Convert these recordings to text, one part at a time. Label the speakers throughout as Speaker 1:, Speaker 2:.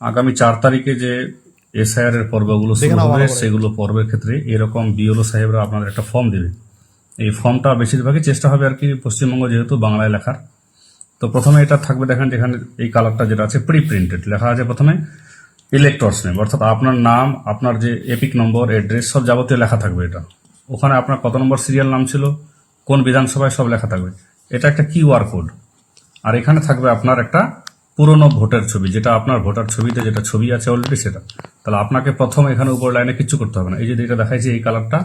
Speaker 1: আগামী চার তারিখে যে এসআইআর এর পর্বগুলো শুরু হবে সেগুলো পর্বের ক্ষেত্রে এরকম বিওলো সাহেবরা আপনাদের একটা ফর্ম দেবে। এই ফর্মটা বেশিরভাগই চেষ্টা হবে আর কি পশ্চিমবঙ্গ যেহেতু বাংলায় লেখার। তো প্রথমে এটা থাকবে দেখেন যেখানে এই কালারটা যেটা আছে প্রি প্রিন্টেড লেখা আছে প্রথমে ইলেক্টরস নেম অর্থাৎ আপনার নাম আপনার যে এপিক নম্বর অ্যাড্রেস সব যাবতীয় লেখা থাকবে এটা। ওখানে আপনার কত নম্বর সিরিয়াল নাম ছিল কোন বিধানসভায় সব লেখা থাকবে। এটা একটা কিউআর কোড আর এখানে থাকবে আপনার একটা পুরনো ভোটার ছবি, যেটা আপনার ভোটার ছবিতে যেটা ছবি আছে অলরেডি সেটা। তাহলে আপনাকে প্রথম এখানে উপর লাইনে কিচ্ছু করতে হবে না। এই যে এটা দেখাইছি এই কালারটা,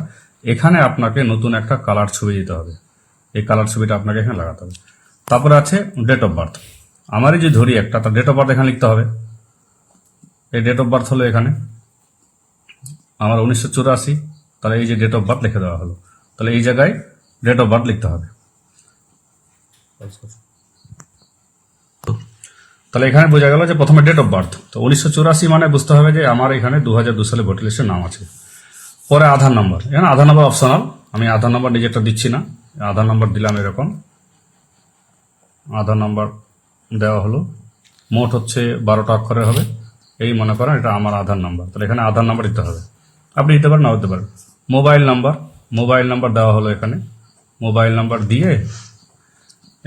Speaker 1: এখানে আপনাকে নতুন একটা কালার ছবি দিতে হবে। এই কালার ছবিটা আপনাকে এখানে লাগাতে হবে। তারপরে আছে ডেট অফ বার্থ আমারই যে ধরি একটা, তার ডেট অফ বার্থ এখানে লিখতে হবে। এই ডেট অফ বার্থ হলো এখানে। আমার উনিশশো চুরাশি, তাহলে এই যে ডেট অফ বার্থ লিখে দেওয়া হলো। তাহলে এই জায়গায় ডেট অফ বার্থ লিখতে হবে। তাহলে এখানে বোঝা গেল যে প্রথমে ডেট অফ বার্থ তো উনিশশো চুরাশি মানে বুঝতে হবে যে আমার এখানে দু হাজার দু সালে ভোটার লিস্টের নাম আছে। পরে আধার নম্বর এখানে আধার নম্বর অপশনাল আমি আধার নম্বর নিজেরটা দিচ্ছি না। আধার নম্বর দিলাম এরকম। আধার নম্বর দেওয়া হলো। মোট হচ্ছে বারোটা অক্ষরে হবে। এই মনে করেন এটা আমার আধার নাম্বার তাহলে এখানে আধার নাম্বার দিতে হবে। আপনি দিতে পারেন না দিতে পারেন। মোবাইল নাম্বার মোবাইল নাম্বার দেওয়া হলো এখানে। মোবাইল নাম্বার দিয়ে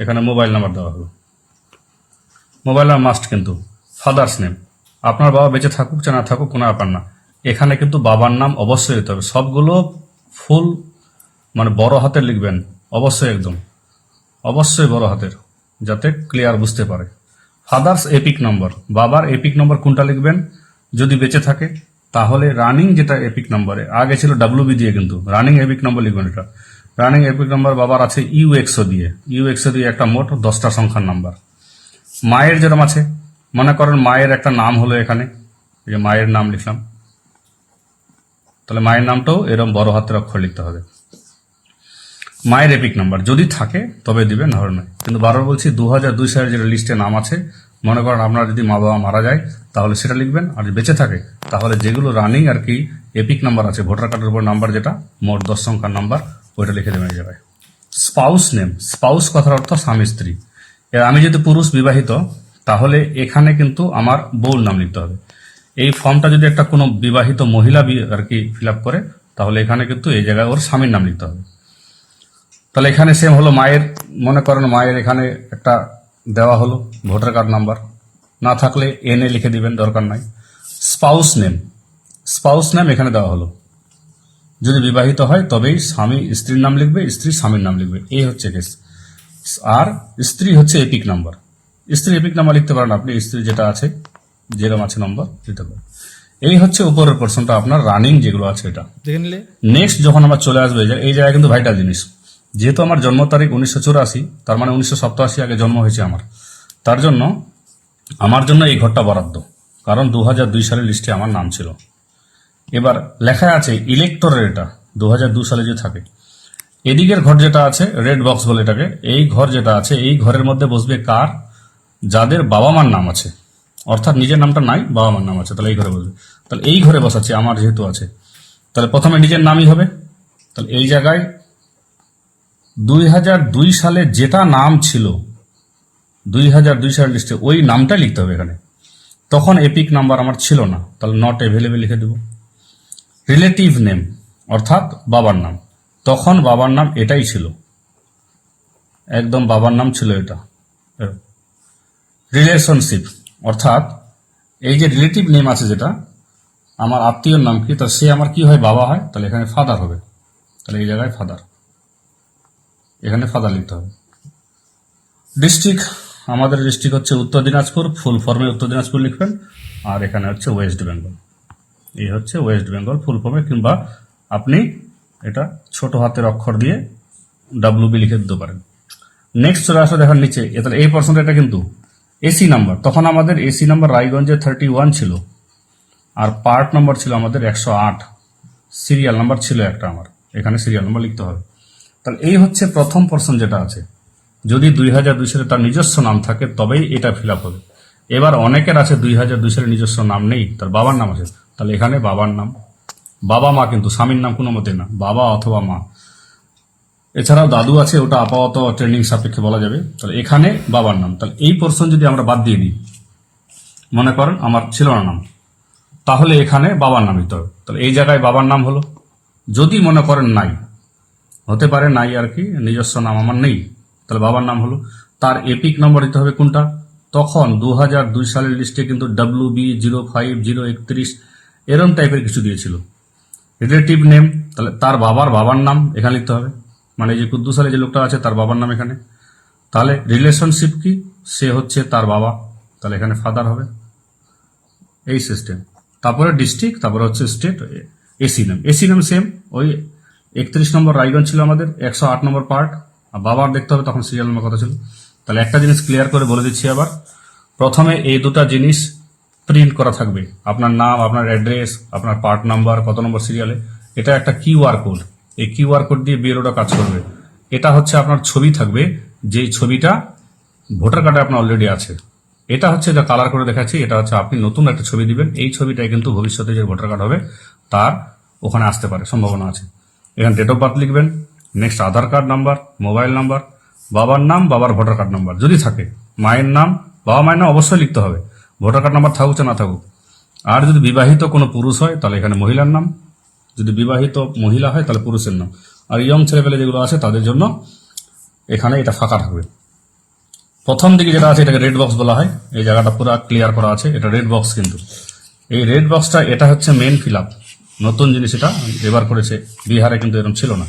Speaker 1: এখানে মোবাইল নাম্বার দেওয়া হলো। মোবাইল নাম্বার মাস্ট কিন্তু। ফাদার্স নেম আপনার বাবা বেঁচে থাকুক চাই না থাকুক, কোনো ব্যাপার না। এখানে কিন্তু বাবার নাম অবশ্যই দিতে হবে। সবগুলো ফুল মানে বড় হাতের লিখবেন। অবশ্যই একদম। অবশ্যই বড় হাতের, যাতে ক্লিয়ার বুঝতে পারে। ফাদার্স এপিক নম্বর বাবার এপিক নম্বর কোনটা লিখবেন? যদি বেঁচে থাকে, তাহলে রানিং যেটা এপিক নম্বরে আগে ছিল ডাব্লিউবি দিয়ে কিন্তু। রানিং এপিক নম্বর লিখবেন এটা। রানিং এপিক নম্বর বাবার আছে ইউ এক্সও দিয়ে। ইউ এক্সও দিয়ে একটা মোট দশটা সংখ্যার নাম্বার মায়ের যেরকম আছে, মনে করেন মায়ের একটা নাম হলো এখানে যে মায়ের নাম লিখলাম। তাহলে মায়ের নামটাও এরকম বড় হাতের অক্ষর লিখতে হবে। মায়ের এপিক নাম্বার, যদি থাকে তবে দিবেন নাহলে নয়। কিন্তু বারবার বলছি দু হাজার দুই সালের যেটা লিস্টে নাম আছে, মনে করেন আপনার যদি মা বাবা মারা যায়, তাহলে সেটা লিখবেন, আর বেঁচে থাকে, তাহলে যেগুলো রানিং আর কি এপিক নাম্বার আছে, ভোটার কার্ডের উপর নাম্বার যেটা, মোট দশ সংখ্যার নাম্বার, ওইটা লিখে দেবেন যাবে স্পাউস নেম, স্পাউস কথার অর্থ স্বামী স্ত্রী। আমি যদি পুরুষ বিবাহিত, তাহলে এখানে কিন্তু আমার বউর নাম লিখতে হবে। এই ফর্মটা যদি একটা কোনো বিবাহিত মহিলা আর কি ফিল করে, তাহলে এখানে কিন্তু এই জায়গায় ওর স্বামীর নাম লিখতে হবে। তাহলে এখানে সেম হলো মায়ের, মনে করেন মায়ের এখানে একটা দেওয়া হলো, ভোটার কার্ড নাম্বার। না থাকলে এনএ লিখে দিবেন, দরকার নাই। স্পাউস নেম স্পাউস নেম এখানে দেওয়া হলো। যদি বিবাহিত হয়, তবেই স্বামী স্ত্রীর নাম লিখবে স্ত্রী স্বামীর নাম লিখবে। এই হচ্ছে কেস আর স্ত্রী হচ্ছে এপিক নাম্বার। স্ত্রী এপিক নাম্বার লিখতে পারেন আপনি স্ত্রী যেটা আছে যেরকম আছে নম্বর দিতে পারেন। এই হচ্ছে উপরের পোর্শনটা আপনার রানিং যেগুলো আছে এটা। নেক্সট যখন আমার চলে আসবে এই জায়গায়- কিন্তু ভাইটাল জিনিস। যেহেতু আমার জন্ম তারিখ উনিশশো চুরাশি তার মানে উনিশশো সপ্তাশি আগে জন্ম হয়েছে আমার। তার জন্য আমার জন্য এই ঘরটা বরাদ্দ। কারণ দু হাজার দুই সালের লিস্টে আমার নাম ছিল। এবার লেখা আছে ইলেকটরের এটা দু হাজার দু সালে যে থাকে। এদিকের ঘর যেটা আছে রেড বক্স বলে এটাকে, এই ঘর যেটা আছে, এই ঘরের মধ্যে বসবে কার? যাদের বাবা মার নাম আছে। অর্থাৎ নিজের নামটা নাই বাবা মার নাম আছে, তাহলে এই ঘরে বসবে। তাহলে এই ঘরে বসাচ্ছে, আমার যেহেতু আছে। তাহলে প্রথমে নিজের নামই হবে। তাহলে এই জায়গায় দুই হাজার দুই সালে যেটা নাম ছিল, দুই হাজার দুই সালের লিস্টে ওই নামটা লিখতে হবে এখানে। তখন এপিক নাম্বার আমার ছিল না, তাহলে নট অ্যাভেলেবেল লিখে দেবো। রিলেটিভ নেম অর্থাৎ বাবার নাম। তখন বাবার নাম এটাই ছিল। একদম বাবার নাম ছিল এটা। রিলেশনশিপ অর্থাৎ এই যে রিলেটিভ নেম আছে যেটা, আমার আত্মীয়র নাম কি? তা সে আমার কি হয়? বাবা হয়? তাহলে এখানে ফাদার হবে। তাহলে এই জায়গায় ফাদার এখানে ফাদার লিখতে হবে। ডিস্ট্রিক্ট আমাদের ডিস্ট্রিক্ট হচ্ছে উত্তর দিনাজপুর ফুল ফর্মে উত্তর দিনাজপুর লিখবেন। আর এখানে হচ্ছে ওয়েস্ট বেঙ্গল এই হচ্ছে ওয়েস্ট বেঙ্গল ফুল ফর্মে কিংবা আপনি এটা ছোট হাতের অক্ষর দিয়ে ডাব্লিউ বি লিখে দিতে পারেন। নেক্সট চলে আসলে দেখার নিচে। তাহলে এই পার্সেন্ট এটা কিন্তু এসি নাম্বার তখন আমাদের এসি নাম্বার রায়গঞ্জে থার্টি ওয়ান ছিল। আর পার্ট নাম্বার ছিল আমাদের একশো আট। সিরিয়াল নাম্বার ছিল একটা আমার। এখানে সিরিয়াল নাম্বার লিখতে হবে। তাহলে এই হচ্ছে প্রথম পার্সন যেটা আছে। যদি দুই হাজার দুই সালে তার নিজস্ব নাম থাকে, তবেই এটা ফিল আপ হবে। এবার অনেকের আছে দুই হাজার দুই সালে নিজস্ব নাম নেই, তার বাবার নাম আছে। তাহলে এখানে বাবার নাম বাবা মা কিন্তু, স্বামীর নাম কোনো মতে না, বাবা অথবা মা। এছাড়াও দাদু আছে, ওটা আপাতত ট্রেনিং সাপেক্ষে বলা যাবে। তাহলে এখানে বাবার নাম। তাহলে এই পোর্শন যদি আমরা বাদ দিয়ে দিই, মনে করেন আমার ছিল না নাম, তাহলে এখানে বাবার নাম দিতে হবে। তাহলে এই জায়গায় বাবার নাম হলো। যদি মনে করেন নাই, হতে পারে নাই আর কি, নিজস্ব নাম আমার নেই, তাহলে বাবার নাম হলো। তার এপিক নম্বর দিতে হবে কোনটা? তখন দু সালের লিস্টে কিন্তু W B zero five zero একত্রিশ, এরম টাইপের কিছু দিয়েছিল। রিলেটিভ নেম তাহলে তার বাবার বাবার নাম এখানে লিখতে হবে। মানে যে কুদ্দুস আলী যে লোকটা আছে, তার বাবার নাম এখানে। তাহলে রিলেশনশিপ কি? সে হচ্ছে তার বাবা। তাহলে এখানে ফাদার হবে। এই সিস্টেম তারপরে ডিস্ট্রিক্ট তারপরে হচ্ছে স্টেট এসি নাম। এসি নাম সেম ওই একত্রিশ নম্বর রায়গঞ্জ ছিল আমাদের, একশো আট নম্বর পার্ট আর বাবার দেখতে হবে, তখন সিরিয়াল নাম্বার কথা ছিল। তাহলে একটা জিনিস ক্লিয়ার করে বলে দিচ্ছি আবার। প্রথমে এই দুটো জিনিস প্রিন্ট করা থাকবে। আপনার নাম, আপনার অ্যাড্রেস আপনার পার্ট নাম্বার কত নম্বর সিরিয়ালে এটা একটা কিউআর কোড এই কিউআর কোড দিয়ে বিএলওটা কাজ করবে। এটা হচ্ছে আপনার ছবি থাকবে। যেই ছবিটা ভোটার কার্ডে আপনার অলরেডি আছে। এটা হচ্ছে যা কালার করে দেখাচ্ছি। এটা হচ্ছে আপনি নতুন একটা ছবি দিবেন। এই ছবিটাই কিন্তু ভবিষ্যতে যে ভোটার কার্ড হবে, তার ওখানে আসতে পারে, সম্ভাবনা আছে। এখানে ডেট অফ বার্থ লিখবেন। Next Aadhaar card number mobile number বাবার নাম, বাবার ভোটার কার্ড নাম্বার যদি থাকে। মায়ের নাম, বাবা মায়ের নাম অবশ্যই লিখতে হবে। ভোটার কার্ড নাম্বার থাকুক না থাকুক। আর যদি বিবাহিত কোনো পুরুষ হয়, তাহলে এখানে মহিলার নাম। যদি বিবাহিত মহিলা হয়, তাহলে পুরুষের নাম। আর ইয়ং ছেলেপেলে যেগুলো আছে, তাদের জন্য এখানে এটা ফাঁকা থাকবে। প্রথম দিকে যেটা আছে, এটাকে রেড বক্স বলা হয়। এই জায়গাটা পুরো ক্লিয়ার করা আছে। এটা রেড বক্স কিন্তু। এই রেড বক্সটা এটা হচ্ছে মেন ফিল নতুন জিনিস এটা, এবার করেছে। বিহারে কিন্তু এরকম ছিল না।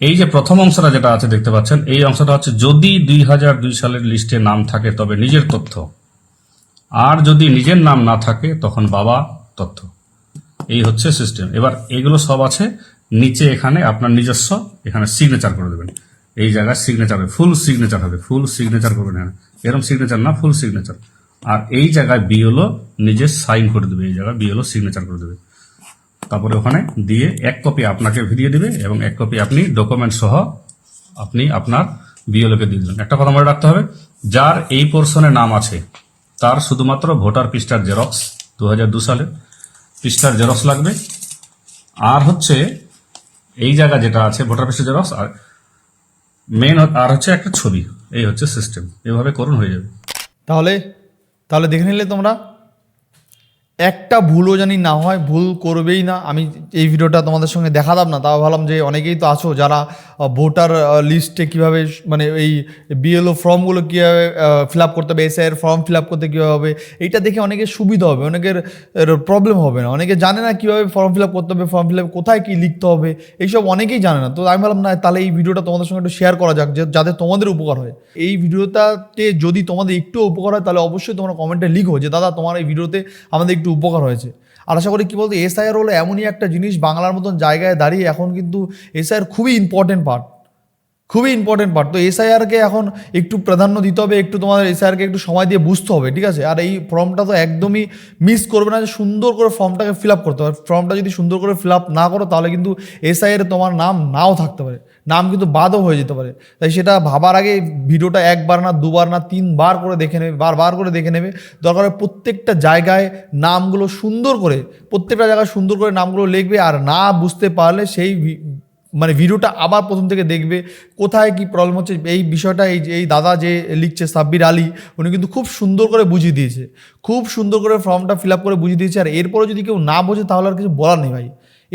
Speaker 1: এই যে প্রথম অংশটা যেটা আছে, দেখতে পাচ্ছেন, এই অংশটা হচ্ছে যদি দুই হাজার দুই সালের লিস্টে নাম থাকে, তবে নিজের তথ্য। আর যদি নিজের নাম না থাকে, তখন বাবা তথ্য এই হচ্ছে সিস্টেম এবার এগুলো সব আছে। নিচে এখানে আপনার নিজস্ব, এখানে সিগনেচার করে দেবেন। এই জায়গায় সিগনেচার হবে। ফুল সিগনেচার হবে। ফুল সিগনেচার করবেন এখানে। এরকম সিগনেচার না ফুল সিগনেচার আর এই জায়গায় বিএলও নিজে সাইন করে দেবে। এই জায়গায় বিএলও সিগনেচার করে দেবে। তারপরে ওখানে দিয়ে এক কপি আপনাকে ভিডিও দেবে এবং এক কপি আপনি ডকুমেন্ট সহ আপনি আপনার বিএলওকে দিয়ে দিলেন। একটা কথা মনে রাখতে হবে। যার এই পোর্শনে নাম আছে তার শুধুমাত্র ভোটার পৃষ্ঠার জেরক্স দু হাজার দু সালে পৃষ্ঠার জেরক্স লাগবে। আর হচ্ছে এই জায়গা যেটা আছে, ভোটার পৃষ্ঠার জেরক্স, আর মেন আর হচ্ছে একটা ছবি, এই হচ্ছে সিস্টেম এভাবে করুন হয়ে যাবে।
Speaker 2: তাহলে তাহলে দেখে নিলে তোমরা। একটা ভুলও জানি না হয়, ভুল করবেই না। আমি এই ভিডিওটা তোমাদের সঙ্গে দেখাতাম না, তাও ভাবলাম যে অনেকেই তো আছো যারা ভোটার লিস্টে কীভাবে মানে এই বিএলও ফর্মগুলো কীভাবে ফিল আপ করতে হবে এসআইয়ের ফর্ম ফিল আপ করতে কীভাবে হবে, এইটা দেখে অনেকের সুবিধা হবে, অনেকের প্রবলেম হবে না। অনেকে জানে না কীভাবে ফর্ম ফিল আপ করতে হবে ফর্ম ফিল আপ কোথায় কী লিখতে হবে, এইসব অনেকেই জানে না। তো আমি ভাবলাম, না, তাহলে এই ভিডিওটা তোমাদের সঙ্গে একটু শেয়ার করা যাক, যে- যাতে তোমাদের উপকার হয়। এই ভিডিওটাতে যদি তোমাদের একটু উপকার হয়, তাহলে অবশ্যই তোমরা কমেন্টে লিখো যে, দাদা, তোমার এই ভিডিওতে আমাদের একটু উপকার হয়েছে। আর আশা করি কী বলতো এসআইআর হলো এমনই একটা জিনিস বাংলার মতন জায়গায় দাঁড়িয়ে এখন কিন্তু এসআইআর খুবই ইম্পর্টেন্ট পার্ট খুবই ইম্পর্টেন্ট পার্ট তো এসআইআরকে এখন একটু প্রাধান্য দিতে হবে, একটু তোমাদের এসআইআরকে একটু সময় দিয়ে বুঝতে হবে, ঠিক আছে? আর এই ফর্মটা তো একদমই মিস করবে না, যে সুন্দর করে ফর্মটাকে ফিল আপ করতে হবে। ফর্মটা যদি সুন্দর করে ফিল আপ না করো, তাহলে কিন্তু এসআইআর তোমার নাম নাও থাকতে পারে। নাম কিন্তু বাদও হয়ে যেতে পারে। তাই সেটা ভাবার আগে ভিডিওটা একবার না, দুবার না, তিনবার করে দেখে নেবে, বারবার করে দেখে নেবে। দরকার প্রত্যেকটা জায়গায় নামগুলো সুন্দর করে, প্রত্যেকটা জায়গায় সুন্দর করে নামগুলো লিখবে, আর না বুঝতে পারলে সেই মানে ভিডিওটা আবার প্রথম থেকে দেখবে, কোথায় কি প্রবলেম হচ্ছে, এই বিষয়টা, এই এই দাদা যে লিখছে সাব্বির আলী, উনি কিন্তু খুব সুন্দর করে বুঝিয়ে দিয়েছে। খুব সুন্দর করে ফর্মটা ফিল আপ করে বুঝিয়ে দিয়েছে। আর এরপরে যদি কেউ না বোঝে, তাহলে আর কিছু বলার নেই ভাই।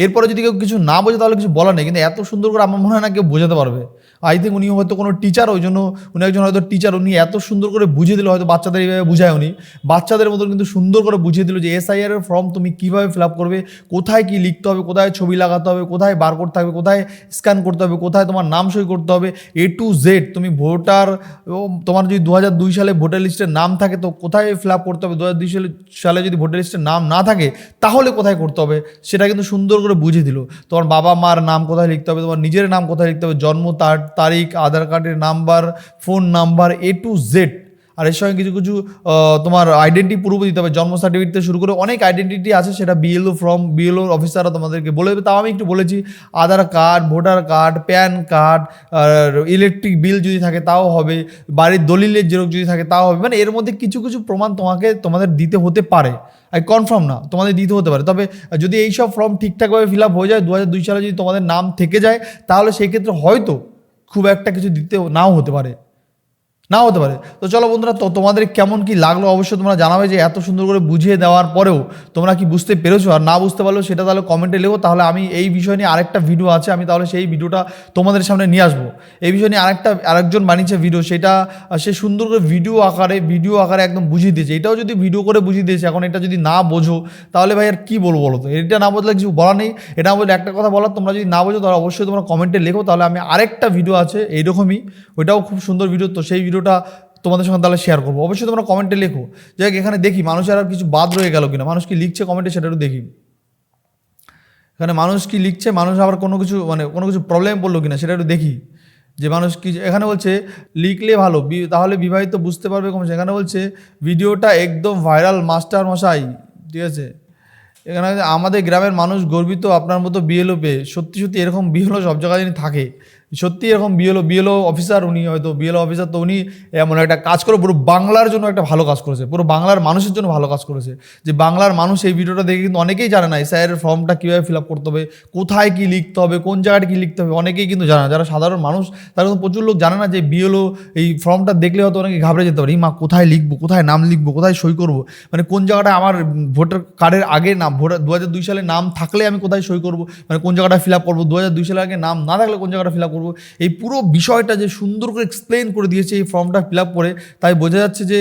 Speaker 2: এরপরে যদি কেউ কিছু না বোঝে, তাহলে কিছু বলার নেই। কিন্তু এত সুন্দর করে আমার মনে হয় না কেউ বোঝাতে পারবে। আই থিঙ্ক উনি হয়তো কোনো টিচার ওই জন্য উনি একজন হয়তো টিচার উনি এত সুন্দর করে বুঝিয়ে দিল, হয়তো বাচ্চাদের এইভাবে বুঝায় উনি। বাচ্চাদের মতন কিন্তু সুন্দর করে বুঝিয়ে দিল যে এসআইআর এর ফর্ম তুমি কীভাবে ফিল আপ করবে, কোথায় কি লিখতে হবে, কোথায় ছবি লাগাতে হবে, কোথায় বারকোড থাকবে কোথায় স্ক্যান করতে হবে, কোথায় তোমার নাম সই করতে হবে এ টু জেড তুমি ভোটার তোমার যদি দু হাজার দুই সালে ভোটার লিস্টের নাম থাকে, তো কোথায় ফিল আপ করতে হবে? দু হাজার দুই সালে সালে যদি ভোটার লিস্টের নাম না থাকে, তাহলে কোথায় করতে হবে? সেটা কিন্তু সুন্দর করে বুঝিয়ে দিল। তোমার বাবা মার নাম কোথায় লিখতে হবে? তোমার নিজের নাম কোথায় লিখতে হবে? জন্ম তার, তারিখ, আধার কার্ডের number phone number A to Z আর এর সঙ্গে কিছু কিছু তোমার আইডেন্টি প্রুফ দিতে হবে। জন্ম সার্টিফিকেট থেকে শুরু করে অনেক আইডেন্টিটি আছে, সেটা বিএলও ফর্ম বিএলও অফিসাররা তোমাদেরকে বলে দেবে। তাও আমি একটু বলেছি, Aadhaar card voter card PAN card electric bill যদি থাকে তাও হবে, বাড়ির দলিলের জেরক্স যদি থাকে তাও হবে। মানে এর মধ্যে কিছু কিছু প্রমাণ তোমাকে তোমাদের দিতে হতে পারে। আই কনফার্ম না, তোমাদের দিতে হতে পারে। তবে যদি এই সব ফর্ম ঠিকঠাকভাবে ফিল আপ হয়ে যায় দু হাজার দুই সালে যদি তোমাদের নাম থেকে যায়, তাহলে সেই ক্ষেত্রে হয়তো খুব একটা কিছু দিতে নাও হতে পারে। না হতে পারে। তো চলো বন্ধুরা, তো তোমাদের কেমন কি লাগল? অবশ্যই তোমরা জানাবে যে এত সুন্দর করে বুঝিয়ে দেওয়ার পরেও তোমরা কি বুঝতে পেরেছ? আর না বুঝতে পারলেও সেটা তাহলে কমেন্টে লেখো। তাহলে আমি এই বিষয় নিয়ে আরেকটা ভিডিও আছে, আমি তাহলে সেই ভিডিওটা তোমাদের সামনে নিয়ে আসব। এই বিষয় নিয়ে আরেকটা, আরেকজন বানিয়েছে ভিডিও সেটা, সে সুন্দর করে ভিডিও আকারে ভিডিও আকারে একদম বুঝিয়ে দিয়েছে। এটাও যদি ভিডিও করে বুঝিয়ে দিয়েছে, এখন এটা যদি না বোঝো, তাহলে ভাই আর কি বলব বলো তো? এটা না বললে কিছু বলা নেই। এটা না বললে একটা কথা বলার, তোমরা যদি না বোঝো, তাহলে অবশ্যই তোমরা কমেন্টে লেখো। তাহলে আমি আরেকটা ভিডিও আছে, এইরকমই। ওইটাও খুব সুন্দর ভিডিও তো সেই ভিডিওটা তোমাদের সঙ্গে তাহলে শেয়ার করব। অবশ্যই তোমরা কমেন্টে লেখো। যাই এখানে দেখি, মানুষের আর কিছু বাদ রয়ে গেল কিনা? মানুষ কি লিখছে কমেন্টে সেটা একটু দেখি। এখানে মানুষ কি লিখছে? মানুষ আবার কোনো কিছু মানে কোনো কিছু প্রবলেম পড়ল কিনা? সেটা একটু দেখি। যে মানুষ কি, এখানে বলছে, লিখলে ভালো তাহলে বিবাহিত বুঝতে পারবে কম এখানে বলছে, ভিডিওটা একদম ভাইরাল মাস্টার মশাই। ঠিক আছে? এখানে আমাদের গ্রামের মানুষ গর্বিত, আপনার মতো বিএলও পেয়ে। সত্যি সত্যি এরকম বিএলও সব জায়গায় যিনি থাকে সত্যি এরকম বিএলও বিএলও অফিসার উনি হয়তো বিএলও অফিসার তো উনি এমন একটা কাজ করে, পুরো বাংলার জন্য একটা ভালো কাজ করেছে, পুরো বাংলার মানুষের জন্য ভালো কাজ করেছে। যে বাংলার মানুষ এই ভিডিওটা দেখে কিন্তু অনেকেই জানে না স্যারের ফর্মটা কীভাবে ফিল আপ করতে হবে, কোথায় কী লিখতে হবে, কোন জায়গাটা কী লিখতে হবে, অনেকেই কিন্তু জানে না। যারা সাধারণ মানুষ, তারা কিন্তু প্রচুর লোক জানে না যে বিএলও এই ফর্মটা দেখলে হয়তো অনেকে ঘাবড়ে যেতে পারে মা, কোথায় লিখব, কোথায় নাম লিখব, কোথায় সই করব? মানে কোন জায়গাটা আমার ভোটার কার্ডের আগে নাম, ভোটার দু হাজার দুই সালে নাম থাকলে আমি কোথায় সই করব? মানে কোন জায়গাটা ফিল আপ করব? দু হাজার দুই সালের আগে নাম না থাকলে কোন জায়গাটা ফিল আপ করব। এই পুরো বিষয়টা যে সুন্দর করে এক্সপ্লেন করে দিয়েছে, এই ফর্মটা ফিল আপ করে, তাই বোঝা যাচ্ছে যে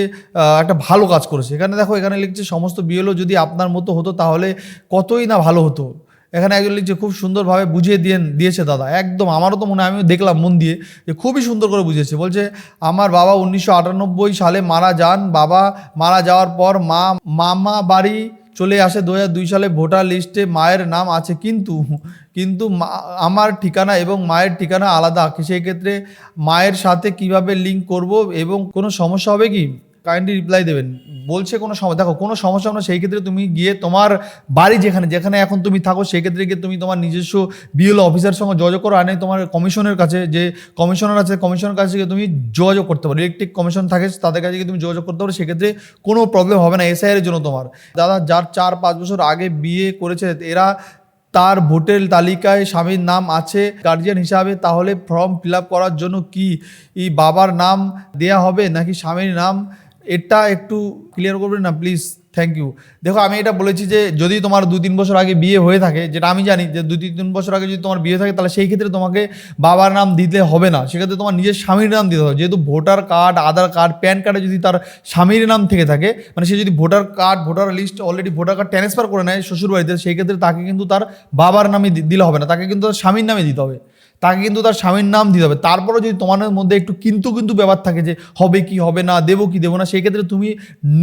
Speaker 2: একটা ভালো কাজ করেছে। এখানে দেখো, এখানে লিখছে, সমস্ত বিএলও যদি আপনার মতো হতো, তাহলে কতই না ভালো হতো? এখানে একজন লিখছে, খুব সুন্দরভাবে বুঝিয়ে দিয়ে, দিয়েছে দাদা। একদম, আমারও তো মনে হয়, আমিও দেখলাম মন দিয়ে যে খুবই সুন্দর করে বুঝিয়েছে। বলছে, আমার বাবা উনিশশো আটানব্বই সালে মারা যান। বাবা মারা যাওয়ার পর মা মামা বাড়ি চলে আসে দু দুই সালে ভোটার লিস্টে মায়ের নাম আছে, কিন্তু কিন্তু আমার ঠিকানা এবং মায়ের ঠিকানা আলাদা। সেই ক্ষেত্রে মায়ের সাথে কীভাবে লিঙ্ক করব এবং কোনো সমস্যা হবে কি? কাইন্ডলি রিপ্লাই দেবেন। বলছে কোনো সমস্যা দেখো, কোনো সমস্যা না সেই ক্ষেত্রে তুমি গিয়ে তোমার বাড়ি যেখানে যেখানে এখন তুমি থাকো, সেই ক্ষেত্রে গিয়ে তুমি তোমার নিজস্ব বিএলও অফিসার সঙ্গে যোগাযোগ করো আনে তোমার কমিশনের কাছে, যে কমিশনার আছে কমিশনের কাছে গিয়ে তুমি যোগাযোগ করতে পারো। ইলেকট্রিক কমিশন থাকে, তাদের কাছে গিয়ে তুমি যোগাযোগ করতে পারো, সেক্ষেত্রে কোনো প্রবলেম হবে না এসআইয়ের জন্য তোমার। দাদা, যার চার পাঁচ বছর আগে বিয়ে করেছে, এরা তার ভোটের তালিকায় স্বামীর নাম আছে গার্জিয়ান হিসাবে, তাহলে ফর্ম ফিল করার জন্য কি বাবার নাম দেয়া হবে, নাকি স্বামীর নাম এটা একটু ক্লিয়ার করবেন না প্লিজ থ্যাংক ইউ দেখো, আমি এটা বলেছি যে যদি তোমার দু তিন বছর আগে বিয়ে হয়ে থাকে, যেটা আমি জানি যে দু তিন বছর আগে যদি তোমার বিয়ে থাকে, তাহলে সেই ক্ষেত্রে তোমাকে বাবার নাম দিতে হবে না। সেক্ষেত্রে তোমার নিজের স্বামীর নাম দিতে হবে। যেহেতু voter card, Aadhaar card, PAN কার্ডে যদি তার স্বামীর নাম থেকে থাকে মানে সে যদি voter card, voter list already voter card transfer করে নেয় শ্বশুরবাড়িতে, সেই ক্ষেত্রে তাকে কিন্তু তার বাবার নামে দিলে হবে না। তাকে কিন্তু তার স্বামীর নামে দিতে হবে। তাকে কিন্তু তার স্বামীর নাম দিতে হবে। তারপরেও যদি তোমাদের মধ্যে একটু কিন্তু কিন্তু ব্যাপার থাকে যে, হবে কি, হবে না, দেবো কি, দেবো না সেই ক্ষেত্রে তুমি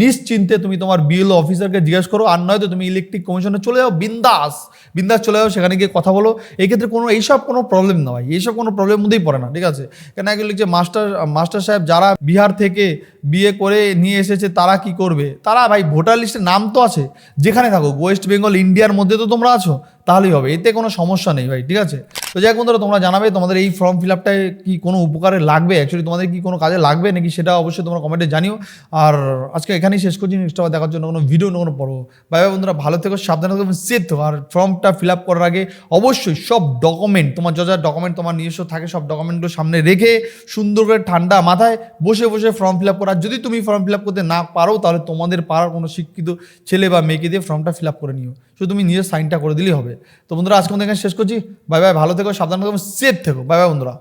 Speaker 2: নিশ্চিন্তে তুমি তোমার বিএলও অফিসারকে জিজ্ঞেস করো। আর নয়তো তুমি ইলেকট্রিক কমিশনে চলে যাও, বিন্দাস বিন্দাস চলে যাও, সেখানে গিয়ে কথা বলো। এই ক্ষেত্রে কোনো, এইসব কোনো প্রবলেম না ভাই। এইসব কোনো প্রবলেম মধ্যেই পড়ে না, ঠিক আছে? কেন আগে লিখছে, মাস্টার মাস্টার সাহেব যারা বিহার থেকে বিয়ে করে নিয়ে এসেছে, তারা কি করবে? তারা ভাই ভোটার লিস্টে নাম তো আছে। যেখানে থাকো ওয়েস্ট বেঙ্গল ইন্ডিয়ার মধ্যে তো তোমরা আছো। তাহলেই হবে, এতে কোনো সমস্যা নেই ভাই, ঠিক আছে? তো যাই বন্ধুরা, তোমরা জানাবে তোমাদের এই ফর্ম ফিল আপটায় কি কোনো উপকারে লাগবে? অ্যাকচুয়ালি তোমাদের কি কোনো কাজে লাগবে নাকি সেটা অবশ্যই তোমরা কমেন্টে জানিও। আর আজকে এখানেই শেষ করছি নেক্সট আবার দেখার জন্য কোনো ভিডিও কোনো পর্ব। বাই বাই বন্ধুরা, ভালো থেকো, সাবধানে থেকো সেফ আর ফর্মটা ফিল আপ করার আগে অবশ্যই সব ডকুমেন্ট তোমার যা যা ডকুমেন্ট তোমার নিজস্ব থাকে, সব ডকুমেন্টগুলো সামনে রেখে সুন্দর করে ঠান্ডা মাথায় বসে বসে ফর্ম ফিল আপ করা। যদি তুমি ফর্ম ফিল আপ করতে না পারো, তাহলে তোমাদের পাড়ার কোনো শিক্ষিত ছেলে বা মেয়েকে দিয়ে ফর্মটা ফিল আপ করে নিও। শুধু তুমি নিজের সাইনটা করে দিলেই হবে। তো বন্ধুরা আজকে আমাদের এখানে শেষ করছি। বাই বাই, ভালো থেকো, সাবধান থেকো সেফ থেকো। বাই বাই, বন্ধুরা।